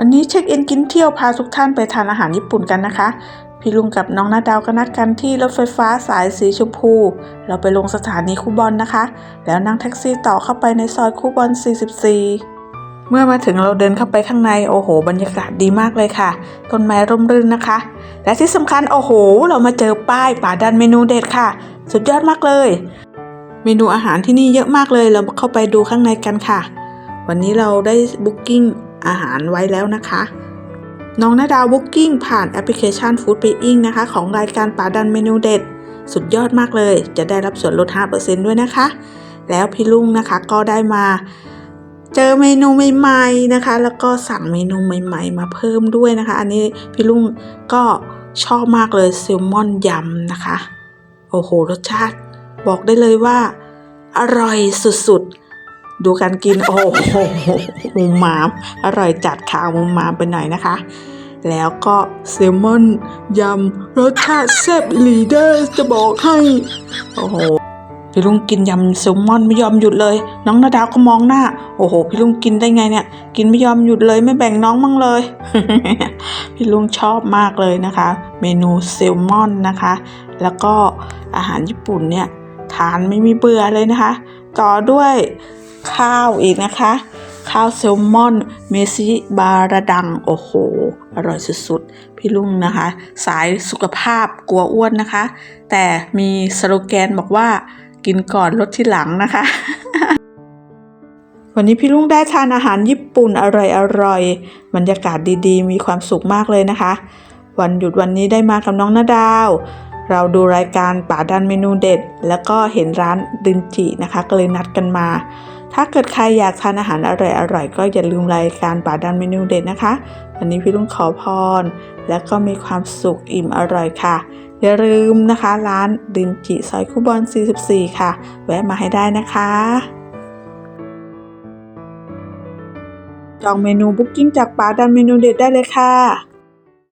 วันนี้เช็คอินกินเที่ยวพาทุกท่านไปทานอาหารญี่ปุ่นกันนะคะ พี่ลุงกับน้องนาดาวก็นัดกันที่รถไฟฟ้าสายสีชมพู เราไปลงสถานีคูบอนนะคะ แล้วนั่งแท็กซี่ต่อเข้าไปในซอยคูบอน 44เมื่อมาถึงเราเดินเข้าไปข้างในโอ้โห บรรยากาศดีมากเลยค่ะ ต้นไม้ร่มรื่นนะคะ และที่สำคัญโอ้โห เรามาเจอป้ายป่าดันเมนูเด็ดค่ะ สุดยอดมากเลย เมนูอาหารที่นี่เยอะมากเลยเราเข้าไปดูข้างในกันค่ะ วันนี้เราได้บุ๊กิ้ง อาหารไว้แล้วนะคะ น้องนาดาวบุ๊กกิ้งผ่านแอปพลิเคชัน Food Paying นะคะ ของรายการป่าดันเมนูเด็ด สุดยอดมากเลย จะได้รับส่วนลด 5%ด้วยนะคะ แล้วพี่ลุงนะคะก็ได้มาเจอเมนูใหม่ๆนะคะ แล้วก็สั่งเมนูใหม่ ๆ มาเพิ่มด้วยนะคะ อันนี้พี่ลุงก็ชอบมากเลยแซลมอนยำนะคะ โอ้โห รสชาติ บอกได้เลยว่า อร่อยสุดๆ ดูการกินโอ้โหมุมมาม อร่อยจัดข่าวมุมมามไปหน่อยนะคะ แล้วก็แซลมอนยำรสชาติแซ่บลีเดอร์จะบอกให้โอ้โหพี่ลุงกินยำแซลมอนไม่ยอมหยุดเลย น้องนาดาวก็มองหน้า โอ้โห พี่ลุงกินได้ไงเนี่ย กินไม่ยอมหยุดเลยไม่แบ่งน้องมั่งเลย พี่ลุงชอบมากเลยนะคะ เมนูแซลมอนนะคะ แล้วก็อาหารญี่ปุ่นเนี่ยทานไม่มีเบื่อเลยนะคะ ต่อด้วย ข้าวอีกนะคะ ข้าวแซลมอน เมซิบาระดัง โอ้โห อร่อยสุดๆ พี่ลุงนะคะ สายสุขภาพกลัวอ้วนนะคะ แต่มีสโลแกนบอกว่ากินก่อนลดที่หลังนะคะ วันนี้พี่ลุงได้ทานอาหารญี่ปุ่นอร่อยๆบรรยากาศดีๆ มีความสุขมากเลยนะคะ วันหยุดวันนี้ได้มากับน้องนาดาวเราดูรายการป่าดันเมนูเด็ด แล้วก็เห็นร้านดินจินะคะ ก็เลยนัดกันมา ถ้าเกิดใครอยากทานอาหารอร่อยๆก็อย่าลืมรายการป่าดันเมนูเด็ดนะคะวันนี้พี่ลุงขอพร แล้วก็มีความสุขอิ่มอร่อยค่ะ อย่าลืมนะคะร้านดินจิซอยคูบอน 44 ค่ะ แวะมาให้ได้นะคะจองเมนูบุ๊กิ้งจากป่าดันเมนูเด็ดได้เลยค่ะ